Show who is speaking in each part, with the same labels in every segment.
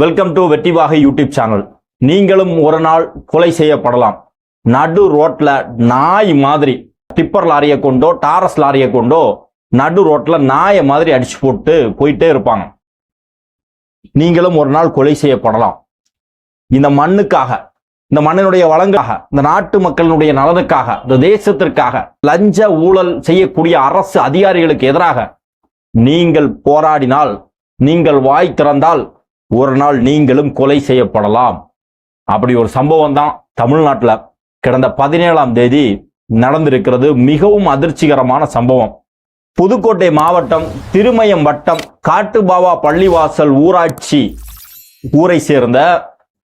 Speaker 1: Welcome to வெட்டிவாக YouTube channel நீங்களும் ஒரு நாள் கொலை செய்யப்படலாம். நடு ரோட்ல நாய் மாதிரி டிப்பர் லாரியை கொண்டோ டாரஸ் லாரியை கொண்டோ நடு ரோட்ல நாயை மாதிரி அடிச்சு போட்டு போயிட்டே இருப்பாங்க. நீங்களும் ஒரு நாள் கொலை செய்யப்படலாம். இந்த மண்ணுக்காக இந்த மண்ணினுடைய வளங்காக இந்த நாட்டு மக்களினுடைய நலனுக்காக இந்த தேசத்திற்காக லஞ்ச ஊழல் செய்யக்கூடிய அரசு அதிகாரிகளுக்கு எதிராக நீங்கள் போராடினால் நீங்கள் வாய் திறந்தால் ஒரு நாள் நீங்களும் கொலை செய்யப்படலாம். அப்படி ஒரு சம்பவம் தான் தமிழ்நாட்டில் கடந்த பதினேழாம் தேதி நடந்திருக்கிறது. மிகவும் அதிர்ச்சிகரமான சம்பவம். புதுக்கோட்டை மாவட்டம் திருமயம் வட்டம் காட்டுபாவா பள்ளிவாசல் ஊராட்சி ஊரை சேர்ந்த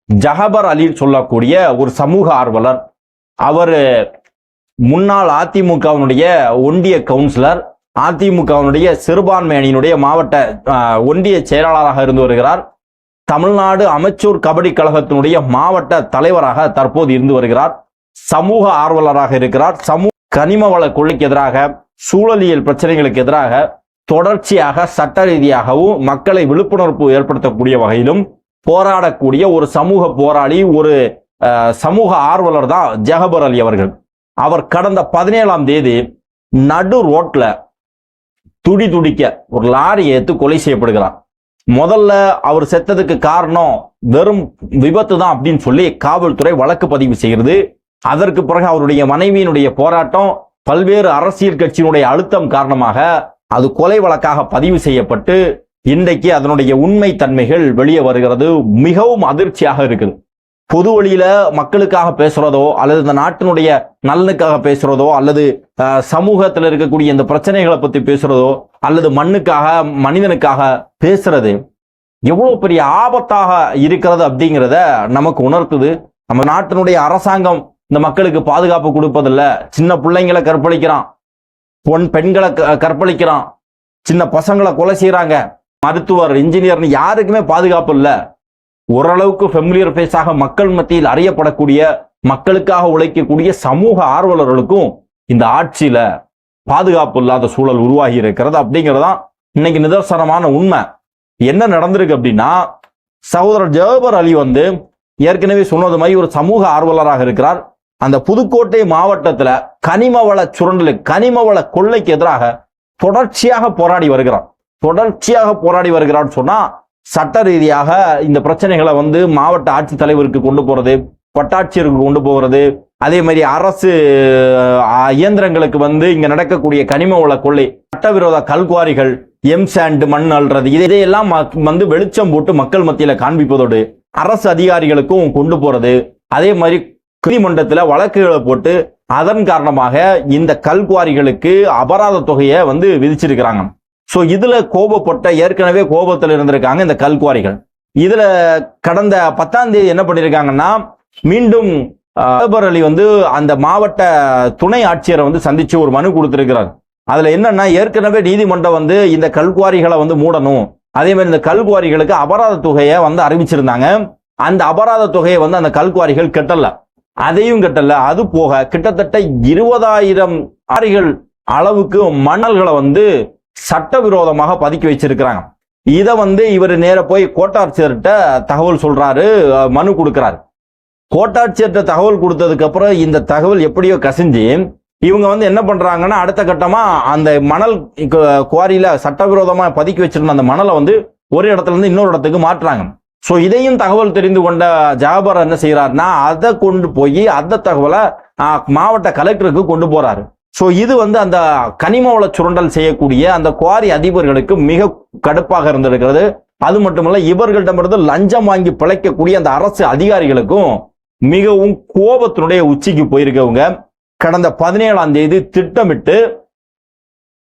Speaker 1: ஜஹபர் அலி சொல்லக்கூடிய ஒரு சமூக ஆர்வலர். அவர் முன்னாள் அதிமுகவினுடைய ஒன்றிய கவுன்சிலர் அதிமுகவினுடைய சிறுபான்மை அணியினுடைய மாவட்ட ஒன்றிய செயலாளராக இருந்து வருகிறார். தமிழ்நாடு அமைச்சூர் கபடி கழகத்தினுடைய மாவட்ட தலைவராக தற்போது இருந்து வருகிறார். சமூக ஆர்வலராக இருக்கிறார். சமூக கனிம வள கொள்ளைக்கு எதிராக சூழலியல் பிரச்சனைகளுக்கு எதிராக தொடர்ச்சியாக சட்ட ரீதியாகவும் மக்களை விழிப்புணர்வு ஏற்படுத்தக்கூடிய வகையிலும் போராடக்கூடிய ஒரு சமூக போராளி ஒரு சமூக ஆர்வலர் தான் ஜெகபர் அலி அவர்கள். அவர் கடந்த பதினேழாம் தேதி நடு ரோட்ல துடி துடிக்க ஒரு லாரி ஏத்து கொலை செய்யப்படுகிறார். முதல்ல அவர் செத்ததுக்கு காரணம் வெறும் விபத்து தான் அப்படின்னு சொல்லி காவல்துறை வழக்கு பதிவு செய்கிறது. அதற்கு பிறகு அவருடைய மனைவியினுடைய போராட்டம் பல்வேறு அரசியல் கட்சியினுடைய அழுத்தம் காரணமாக அது கொலை வழக்காக பதிவு செய்யப்பட்டு இன்றைக்கு அதனுடைய உண்மை தன்மைகள் வெளியே வருகிறது. மிகவும் அதிர்ச்சியாக இருக்குது. பொது வழியில மக்களுக்காக பேசுறதோ அல்லது இந்த நாட்டினுடைய நலனுக்காக பேசுறதோ அல்லது சமூகத்தில் இருக்கக்கூடிய இந்த பிரச்சனைகளை பத்தி பேசுறதோ அல்லது மண்ணுக்காக மனிதனுக்காக பேசுறது எவ்வளவு பெரிய ஆபத்தாக இருக்கிறது அப்படிங்கிறத நமக்கு உணர்த்துது. நம்ம நாட்டினுடைய அரசாங்கம் இந்த மக்களுக்கு பாதுகாப்பு கொடுப்பதில்ல. சின்ன பிள்ளைங்களை கற்பழிக்கிறான். பொன் பெண்களை க- கற்பழிக்கிறான். சின்ன பசங்களை கொலை செய்யறாங்க மருத்துவர் இன்ஜினியர்னு யாருக்குமே பாதுகாப்பு இல்லை. ஓரளவுக்கு ஃபெமிலியர் ஃபேஸாக மக்கள் மத்தியில் அறியப்படக்கூடிய மக்களுக்காக உழைக்கக்கூடிய சமூக ஆர்வலர்களுக்கும் இந்த ஆட்சியில பாதுகாப்பு இல்லாத சூழல் உருவாகி இருக்கிறது அப்படிங்கறதுதான் இன்னைக்கு நிதர்சனமான உண்மை. என்ன நடந்திருக்கு அப்படின்னா சகோதரர் ஜவஹர் அலி வந்து ஏற்கனவே சொன்னது மாதிரி ஒரு சமூக ஆர்வலராக இருக்கிறார். அந்த புதுக்கோட்டை மாவட்டத்துல கனிமவள சுரண்டலு கனிமவள கொள்ளைக்கு எதிராக தொடர்ச்சியாக போராடி வருகிறார் தொடர்ச்சியாக போராடி வருகிறான்னு சொன்னா சட்ட ரீதியாக இந்த பிரச்சனைகளை வந்து மாவட்ட ஆட்சித்தலைவருக்கு கொண்டு போகிறது வட்டாட்சியருக்கு கொண்டு போகிறது அதே மாதிரி அரசு இயந்திரங்களுக்கு வந்து இங்கே நடக்கக்கூடிய கனிம வள கொள்ளை சட்டவிரோத கல்குவாரிகள் எம் சாண்ட் மண் அல்றது இதையெல்லாம் மக்- வந்து வெளிச்சம் போட்டு மக்கள் மத்தியில் காண்பிப்பதோடு அரசு அதிகாரிகளுக்கும் கொண்டு போகிறது அதே மாதிரி நீதிமன்றத்துல வழக்குகளை போட்டு அதன் காரணமாக இந்த கல்குவாரிகளுக்கு அபராத தொகையை வந்து விதிச்சிருக்கிறாங்க. ஸோ இதுல கோபப்பட்ட ஏற்கனவே கோபத்தில் இருந்திருக்காங்க இந்த கல்குவாரிகள். இதுல கடந்த பத்தாம் தேதி என்ன பண்ணியிருக்காங்கன்னா மீண்டும் அக்பர் அலி வந்து அந்த மாவட்ட துணை ஆட்சியரை வந்து சந்திச்சு ஒரு மனு கொடுத்திருக்கிறார். அதுல என்னன்னா ஏற்கனவே நீதிமன்றம் வந்து இந்த கல்குவாரிகளை வந்து மூடணும். அதே மாதிரி இந்த கல்குவாரிகளுக்கு அபராத தொகையை வந்து அறிவிச்சிருந்தாங்க. அந்த அபராத தொகையை வந்து அந்த கல்குவாரிகள் கெட்டல. அதையும் கட்டல. அது போக கிட்டத்தட்ட இருபதாயிரம் ஆரிகள் அளவுக்கு மணல்களை வந்து சட்டவிரோதமாக பதுக்கி வச்சிருக்கிறாங்க. இதை வந்து இவர் நேர போய் கோட்டாட்சியர்கிட்ட தகவல் சொல்றாரு மனு கொடுக்கிறாரு. கோட்டாட்சியர்கிட்ட தகவல் கொடுத்ததுக்கு அப்புறம் இந்த தகவல் எப்படியோ கசிஞ்சு இவங்க வந்து என்ன பண்றாங்கன்னா அடுத்த கட்டமா அந்த மணல் கு- குவாரியில சட்டவிரோதமா பதுக்கி வச்சிருந்த அந்த மணலை வந்து ஒரு இடத்துல இருந்து இன்னொரு இடத்துக்கு மாற்றுறாங்க. ஸோ இதையும் தகவல் தெரிந்து கொண்ட ஜாபர் என்ன செய்யறாருன்னா அதை கொண்டு போய் அந்த தகவலை மாவட்ட கலெக்டருக்கு கொண்டு போறாரு. ஸோ இது வந்து அந்த கனிம வள சுரண்டல் செய்யக்கூடிய அந்த குவாரி அதிபர்களுக்கு மிக கடுப்பாக இருந்திருக்கிறது. அது மட்டுமல்ல இவர்களிடமிருந்து லஞ்சம் வாங்கி பிழைக்கக்கூடிய அந்த அரசு அதிகாரிகளுக்கும் மிகவும் கோபத்தினுடைய உச்சிக்கு போயிருக்கவங்க. கடந்த பதினேழாம் தேதி திட்டமிட்டு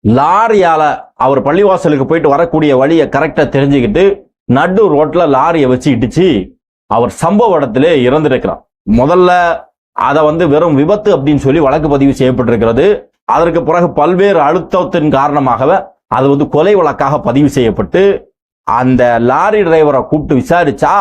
Speaker 1: லாரியால அவர் பள்ளிவாசலுக்கு போயிட்டு வரக்கூடிய வழியை கரெக்டா தெரிஞ்சுக்கிட்டு நடு ரோட்ல லாரியை வச்சு இடிச்சு அவர் சம்பவ இடத்திலே இறந்திருக்கிறார். முதல்ல அதை வந்து வெறும் விபத்து அப்படின்னு சொல்லி வழக்கு பதிவு செய்யப்பட்டிருக்கிறது. அதற்கு பிறகு பல்வேறு அழுத்தத்தின் காரணமாகவே அது வந்து கொலை வழக்காக பதிவு செய்யப்பட்டு அந்த லாரி டிரைவரை கூப்பிட்டு விசாரிச்சா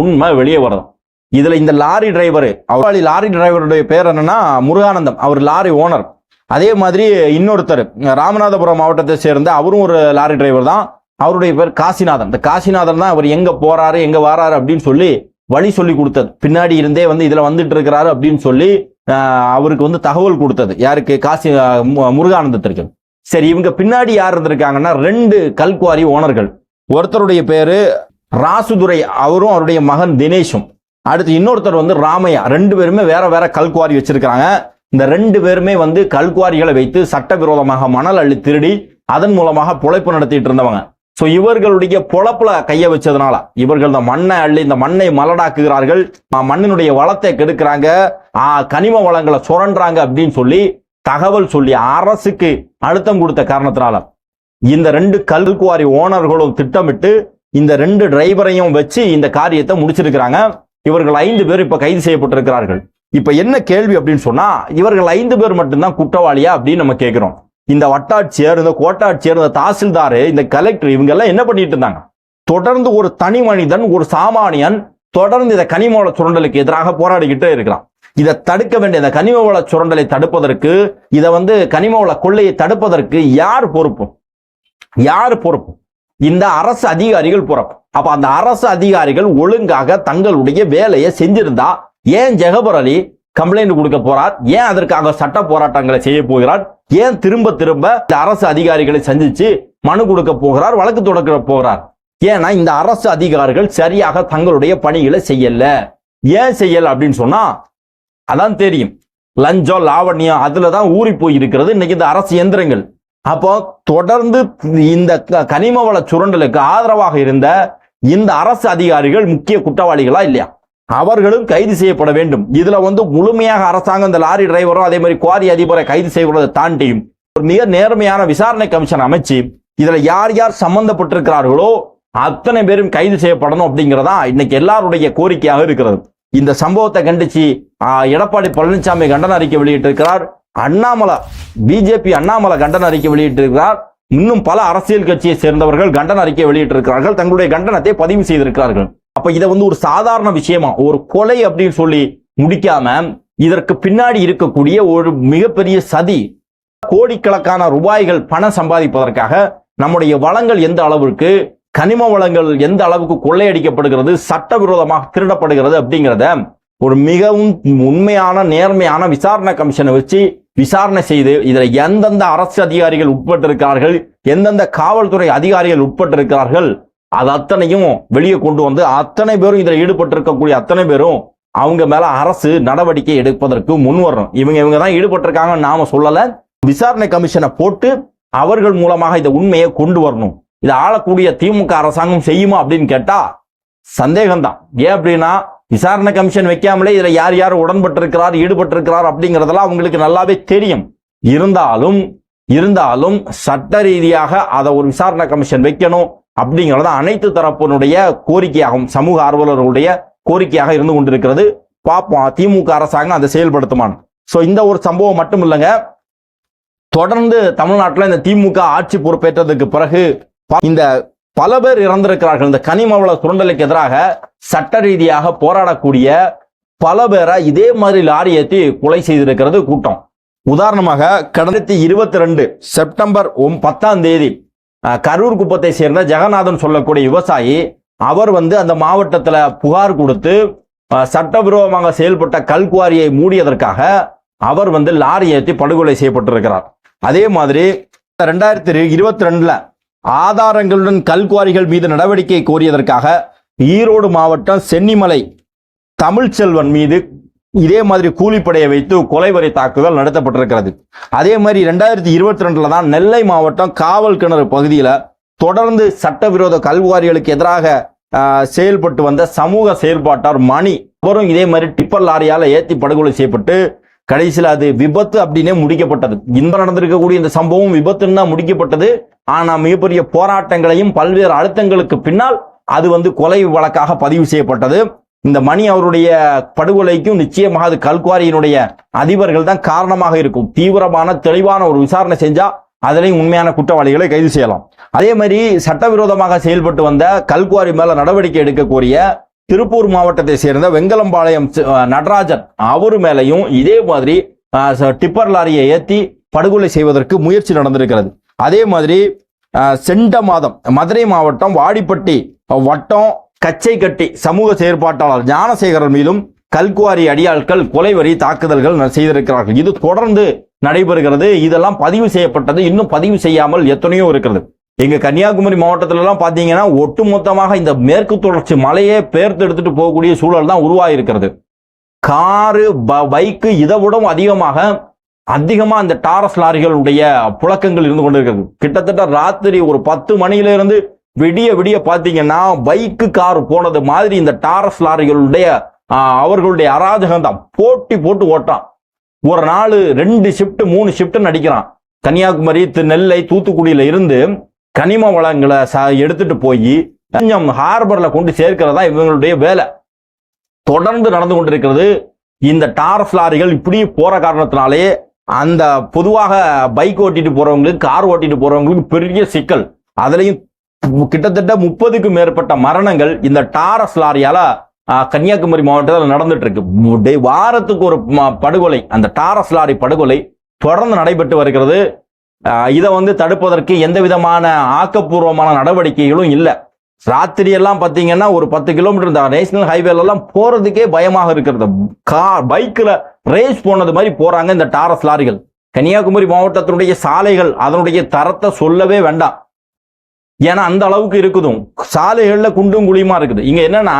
Speaker 1: உண்மை வெளியே வரும். இதுல இந்த லாரி டிரைவர் அவர் லாரி டிரைவருடைய பேர் என்னன்னா முருகானந்தம். அவர் லாரி ஓனர். அதே மாதிரி இன்னொருத்தர் ராமநாதபுரம் மாவட்டத்தை சேர்ந்த அவரும் ஒரு லாரி டிரைவர் தான். அவருடைய பேர் காசிநாதன். இந்த காசிநாதன் தான் அவர் எங்க போறாரு எங்க வராரு அப்படின்னு சொல்லி வழி சொல்லி கொடுத்தது. பின்னாடி இருந்தே வந்து இதில் வந்துட்டு இருக்கிறாரு அப்படின்னு சொல்லி அவருக்கு வந்து தகவல் கொடுத்தது. யாருக்கு? காசி மு- முருகானந்தத்திற்கு. சரி இவங்க பின்னாடி யார் இருந்திருக்காங்கன்னா ரெண்டு கல்குவாரி ஓனர்கள். ஒருத்தருடைய பேரு ராசுதுரை அவரும் அவருடைய மகன் தினேஷும். அடுத்து இன்னொருத்தர் வந்து ராமையா. ரெண்டு பேருமே வேற வேற கல்குவாரி வச்சிருக்கிறாங்க. இந்த ரெண்டு பேருமே வந்து கல்குவாரிகளை வைத்து சட்டவிரோதமாக மணல் அள்ளி திருடி அதன் மூலமாக பொழைப்பு நடத்திட்டு இருந்தவங்க. ஸோ இவர்களுடைய பொழப்புல கையை வச்சதுனால இவர்கள் இந்த மண்ணை அள்ளி இந்த மண்ணை மலடாக்குகிறார்கள். மண்ணினுடைய வளத்தை கெடுக்கிறாங்க. ஆ, கனிம வளங்களை சுரண்டாங்க அப்படின்னு சொல்லி தகவல் சொல்லி அரசுக்கு அழுத்தம் கொடுத்த காரணத்தினால இந்த ரெண்டு கல்குவாரி ஓனர்களும் திட்டமிட்டு இந்த ரெண்டு டிரைவரையும் வச்சு இந்த காரியத்தை முடிச்சிருக்கிறாங்க. இவர்கள் ஐந்து பேர் இப்ப கைது செய்யப்பட்டிருக்கிறார்கள். இப்ப என்ன கேள்வி அப்படின்னு சொன்னா இவர்கள் ஐந்து பேர் மட்டும்தான் குற்றவாளியா அப்படின்னு நம்ம கேட்கிறோம் இந்த வட்டாட்சியர் இந்த கோட்டாட்சியர் இந்த தாசில்தார் இந்த கலெக்டர் இவங்க எல்லாம் என்ன பண்ணிட்டு இருந்தாங்க? தொடர்ந்து ஒரு தனி மனிதன் ஒரு சாமானியன் தொடர்ந்து இந்த கனிமவள சுரண்டலுக்கு எதிராக போராடிக்கிட்டே இருக்கிறான் இதை தடுக்க வேண்டிய இந்த கனிமவள சுரண்டலை தடுப்பதற்கு இதை வந்து கனிமவள கொள்ளையை தடுப்பதற்கு யார் பொறுப்பு? யார் பொறுப்பு? இந்த அரசு அதிகாரிகள் பொறுப்பு. அப்ப அந்த அரசு அதிகாரிகள் ஒழுங்காக தங்களுடைய வேலையை செஞ்சிருந்தா ஏன் ஜெகபர் அலி கம்ப்ளைண்ட் கொடுக்க போறார். ஏன் அதற்காக சட்ட போராட்டங்களை செய்ய போகிறார்? ஏன் திரும்ப திரும்ப இந்த அரசு அதிகாரிகளை சந்திச்சு மனு கொடுக்க போகிறார் வழக்கு தொடக்க போகிறார்? ஏன்னா இந்த அரசு அதிகாரிகள் சரியாக தங்களுடைய பணிகளை செய்யல. ஏன் செய்யல அப்படின்னு சொன்னா அதான் தெரியும். லஞ்சம் லாவண்யம் அதுல தான் ஊறி போய் இருக்கிறது இன்னைக்கு இந்த அரசு எந்திரங்கள் அப்போ தொடர்ந்து இந்த க- கனிம வள சுரண்டலுக்கு ஆதரவாக இருந்த இந்த அரசு அதிகாரிகள் முக்கிய குற்றவாளிகளா இல்லையா? அவர்களும் கைது செய்யப்பட வேண்டும். இதுல வந்து முழுமையாக அரசாங்கம் இந்த லாரி டிரைவரும் அதே மாதிரி குவாரி அதிபரை கைது செய்வதை தாண்டியும் ஒரு மிக நேர்மையான விசாரணை கமிஷன் அமைச்சு இதுல யார் யார் சம்பந்தப்பட்டிருக்கிறார்களோ அத்தனை பேரும் கைது செய்யப்படணும் அப்படிங்கிறதா இன்னைக்கு எல்லாருடைய கோரிக்கையாக இருக்கிறது. இந்த சம்பவத்தை கண்டிச்சு எடப்பாடி பழனிசாமி கண்டன அறிக்கை வெளியிட்டிருக்கிறார். அண்ணாமலை பிஜேபி அண்ணாமலை கண்டன அறிக்கை வெளியிட்டிருக்கிறார். இன்னும் பல அரசியல் கட்சியை சேர்ந்தவர்கள் கண்டன அறிக்கை வெளியிட்டிருக்கிறார்கள். தங்களுடைய கண்டனத்தை பதிவு செய்திருக்கிறார்கள். அப்ப இதை வந்து ஒரு சாதாரண விஷயமா ஒரு கொலை அப்படின்னு சொல்லி முடிக்காம இதற்கு பின்னாடி இருக்கக்கூடிய ஒரு மிகப்பெரிய சதி கோடிக்கணக்கான ரூபாய்கள் பணம் சம்பாதிப்பதற்காக நம்முடைய வளங்கள் எந்த அளவிற்கு கனிம வளங்கள் எந்த அளவுக்கு கொள்ளையடிக்கப்படுகிறது சட்டவிரோதமாக திருடப்படுகிறது அப்படிங்கிறத ஒரு மிகவும் உண்மையான நேர்மையான விசாரணை கமிஷனை வச்சு விசாரணை செய்து இதில் எந்தெந்த அரசு அதிகாரிகள் உட்பட்டிருக்கிறார்கள் எந்தெந்த காவல்துறை அதிகாரிகள் உட்பட்டிருக்கிறார்கள் அது அத்தனையும் வெளியே கொண்டு வந்து அத்தனை பேரும் இதில் ஈடுபட்டிருக்கக்கூடிய அத்தனை பேரும் அவங்க மேல அரசு நடவடிக்கை எடுப்பதற்கு முன் வரணும். இவங்க இவங்க தான் ஈடுபட்டிருக்காங்கன்னு நாம சொல்லல. விசாரணை கமிஷனை போட்டு அவர்கள் மூலமாக இந்த உண்மையை கொண்டு வரணும். இதை ஆளக்கூடிய திமுக அரசாங்கம் செய்யுமா அப்படின்னு கேட்டா சந்தேகம்தான். ஏன் அப்படின்னா விசாரணை கமிஷன் வைக்காமலே இதுல யார் யார் உடன்பட்டிருக்கிறார் ஈடுபட்டிருக்கிறார் அப்படிங்கறதெல்லாம் அவங்களுக்கு நல்லாவே தெரியும். இருந்தாலும் இருந்தாலும் சட்ட ரீதியாக அதை ஒரு விசாரணை கமிஷன் வைக்கணும். அப்படிங்கிறது அனைத்து தரப்பினுடைய கோரிக்கையாகும் சமூக ஆர்வலர்களுடைய கோரிக்கையாக இருந்து கொண்டிருக்கிறது. பார்ப்போம் திமுக அரசாங்கம் அதை செயல்படுத்துமான். ஸோ இந்த ஒரு சம்பவம் மட்டும் இல்லைங்க. தொடர்ந்து தமிழ்நாட்டில் இந்த திமுக ஆட்சி பொறுப்பேற்றதுக்கு பிறகு இந்த பல பேர் இறந்திருக்கிறார்கள். இந்த கனிமவள சுரண்டலுக்கு எதிராக சட்ட ரீதியாக போராடக்கூடிய பல பேரை இதே மாதிரி லாரி ஏற்றி கொலை செய்திருக்கிறது கூட்டம். உதாரணமாக கடந்த இருபத்தி ரெண்டு செப்டம்பர் பத்தாம் தேதி கரூர் குப்பத்தை சேர்ந்த ஜெகநாதன் சொல்லக்கூடிய விவசாயி அவர் வந்து அந்த மாவட்டத்தில் புகார் கொடுத்து அஹ், சட்டவிரோதமாக செயல்பட்ட கல்குவாரியை மூடியதற்காக அவர் வந்து லாரி ஏற்றி படுகொலை செய்யப்பட்டிருக்கிறார். அதே மாதிரி ரெண்டாயிரத்தி இருபத்தி ரெண்டுல ஆதாரங்களுடன் கல்குவாரிகள் மீது நடவடிக்கை கோரியதற்காக ஈரோடு மாவட்டம் சென்னிமலை தமிழ்ச்செல்வன் மீது இதே மாதிரி கூலிப்படையை வைத்து கொலைவரை தாக்குதல் நடத்தப்பட்டிருக்கிறது. அதே மாதிரி ரெண்டாயிரத்தி இருபத்தி ரெண்டுல தான் நெல்லை மாவட்டம் காவல் கிணறு பகுதியில் தொடர்ந்து சட்டவிரோத கல்வாரிகளுக்கு எதிராக செயல்பட்டு வந்த சமூக செயல்பாட்டார் மணி அவரும் இதே மாதிரி டிப்பர் லாரியால் ஏற்றி படுகொலை செய்யப்பட்டு கடைசியில் அது விபத்து அப்படின்னே முடிக்கப்பட்டது. இந்த நடந்திருக்கக்கூடிய இந்த சம்பவம் விபத்துன்னு தான் முடிக்கப்பட்டது. ஆனால் மிகப்பெரிய போராட்டங்களையும் பல்வேறு அழுத்தங்களுக்கு பின்னால் அது வந்து கொலை வழக்காக பதிவு செய்யப்பட்டது. இந்த மணி அவருடைய படுகொலைக்கும் நிச்சயமாக அது கல்குவாரியினுடைய அதிபர்கள் தான் காரணமாக இருக்கும். தீவிரமான தெளிவான ஒரு விசாரணை செஞ்சா அதிலையும் உண்மையான குற்றவாளிகளை கைது செய்யலாம். அதே மாதிரி சட்டவிரோதமாக செயல்பட்டு வந்த கல்குவாரி மேல நடவடிக்கை எடுக்க கோரிய திருப்பூர் மாவட்டத்தை சேர்ந்த வெங்கலம்பாளையம் நடராஜன் அவரு மேலையும் இதே மாதிரி டிப்பர் லாரியை ஏற்றி படுகொலை செய்வதற்கு முயற்சி நடந்திருக்கிறது. அதே மாதிரி சென்ற மாதம் மதுரை மாவட்டம் வாடிப்பட்டி வட்டம் கச்சை கட்டி சமூக செயற்பாட்டாளர் ஞானசேகரன் மீதும் கல்குவாரி அடியாட்கள் கொலைவரி தாக்குதல்கள் செய்திருக்கிறார்கள். இது தொடர்ந்து நடைபெறுகிறது. இதெல்லாம் பதிவு செய்யப்பட்டது. இன்னும் பதிவு செய்யாமல் எத்தனையோ இருக்கிறது. எங்க கன்னியாகுமரி மாவட்டத்துல எல்லாம் பாத்தீங்கன்னா ஒட்டுமொத்தமாக இந்த மேற்கு தொடர்ச்சி மலையே பெயர்த்து எடுத்துட்டு போகக்கூடிய சூழல் தான் உருவாயிருக்கிறது. காரு ப- பைக்கு இதை விடவும் அதிகமாக அதிகமா அந்த டாரஸ் லாரிகளுடைய புழக்கங்கள் இருந்து கொண்டிருக்கிறது. கிட்டத்தட்ட ராத்திரி ஒரு பத்து மணியில இருந்து விடிய விடிய பார்த்தீங்கன்னா பைக்கு கார் போனது மாதிரி இந்த டாரஸ் லாரிகளுடைய அவர்களுடைய அராஜகம் தான். போட்டி போட்டு ஓட்டான் ஒரு நாள் ரெண்டு ஷிஃப்ட் மூணு ஷிஃப்ட் நடிக்கிறான் கன்னியாகுமரி தி- நெல்லை தூத்துக்குடியில இருந்து கனிம வளங்களை ச- எடுத்துட்டு போய் கொஞ்சம் ஹார்பர்ல கொண்டு சேர்க்கிறதா இவங்களுடைய வேலை. தொடர்ந்து நடந்து கொண்டிருக்கிறது இந்த டாரஸ் லாரிகள் இப்படி போற காரணத்தினாலே அந்த பொதுவாக பைக் ஓட்டிட்டு போறவங்களுக்கு கார் ஓட்டிட்டு போறவங்களுக்கு பெரிய சிக்கல். அதுலயும் கிட்டத்தட்ட முப்பதுக்கும் மேற்பட்ட மரணங்கள் இந்த டாரஸ் லாரியால கன்னியாகுமரி மாவட்டத்தில் நடந்துட்டு இருக்கு வாரத்துக்கு ஒரு படுகொலை அந்த டாரஸ் லாரி படுகொலை தொடர்ந்து நடைபெற்று வருகிறது. இதை வந்து தடுப்பதற்கு எந்த விதமான ஆக்கப்பூர்வமான நடவடிக்கைகளும் இல்லை. ராத்திரி எல்லாம் பார்த்தீங்கன்னா ஒரு பத்து கிலோமீட்டர் இந்த நேஷனல் ஹைவேல எல்லாம் போறதுக்கே பயமாக இருக்கிறது. கார் பைக்ல ரேஸ் போனது மாதிரி போறாங்க இந்த டாரஸ் லாரிகள். கன்னியாகுமரி மாவட்டத்தினுடைய சாலைகள் அதனுடைய தரத்தை சொல்லவே வேண்டாம். ஏன்னா அந்த அளவுக்கு இருக்குதும். சாலைகள்ல குண்டும் குழியுமா இருக்குது. இங்க என்னன்னா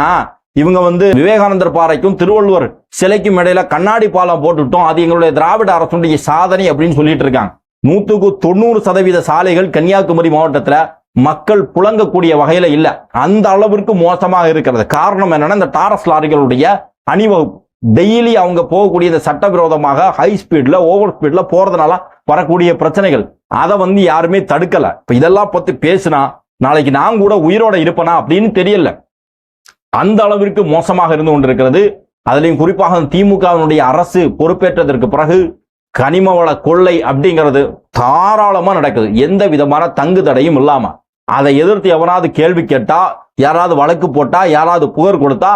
Speaker 1: இவங்க வந்து விவேகானந்தர் பாறைக்கும் திருவள்ளுவர் சிலைக்கும் இடையில கண்ணாடி பாலம் போட்டுட்டோம். அது எங்களுடைய திராவிட அரசுடைய சாதனை அப்படின்னு சொல்லிட்டு இருக்காங்க. நூத்துக்கு தொண்ணூறு சதவீத சாலைகள் கன்னியாகுமரி மாவட்டத்துல மக்கள் புழங்கக்கூடிய வகையில இல்ல. அந்த அளவிற்கு மோசமாக இருக்கிறது. காரணம் என்னன்னா இந்த டாரஸ் லாரிகளுடைய அணிவகுப்பு. டெய்லி அவங்க போகக்கூடிய இந்த சட்டவிரோதமாக ஹை ஸ்பீட்ல ஓவர் ஸ்பீட்ல போறதுனால வரக்கூடிய பிரச்சனைகள். அதை வந்து யாருமே தடுக்கல. இப்ப இதெல்லாம் பத்தி பேசினா நாளைக்கு நான் கூட உயிரோட இருப்பேனா அப்படின்னு தெரியல. அந்த அளவிற்கு மோசமாக இருந்து கொண்டிருக்கிறது. அதுலேயும் குறிப்பாக திமுகவினுடைய அரசு பொறுப்பேற்றதற்கு பிறகு கனிம வள கொள்ளை அப்படிங்கிறது தாராளமா நடக்குது. எந்த விதமான தங்கு தடையும் இல்லாம. அதை எதிர்த்து எவனாவது கேள்வி கேட்டா யாராவது வழக்கு போட்டா யாராவது புகர் கொடுத்தா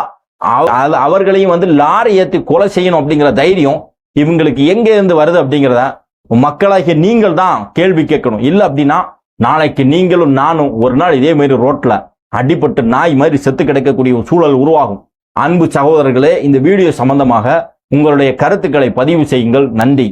Speaker 1: அது அவர்களையும் வந்து லாரி ஏத்தி கொலை செய்யணும் அப்படிங்கிற தைரியம் இவங்களுக்கு எங்க இருந்து வருது அப்படிங்கிறத மக்களாகிய நீங்கள் தான் கேள்வி கேட்கணும். இல்லை அப்படின்னா நாளைக்கு நீங்களும் நானும் ஒரு நாள் இதே மாதிரி ரோட்டில் அடிபட்டு நாய் மாதிரி செத்து கிடைக்கக்கூடிய சூழல் உருவாகும். அன்பு சகோதரர்களே இந்த வீடியோ சம்பந்தமாக உங்களுடைய கருத்துக்களை பதிவு செய்யுங்கள். நன்றி.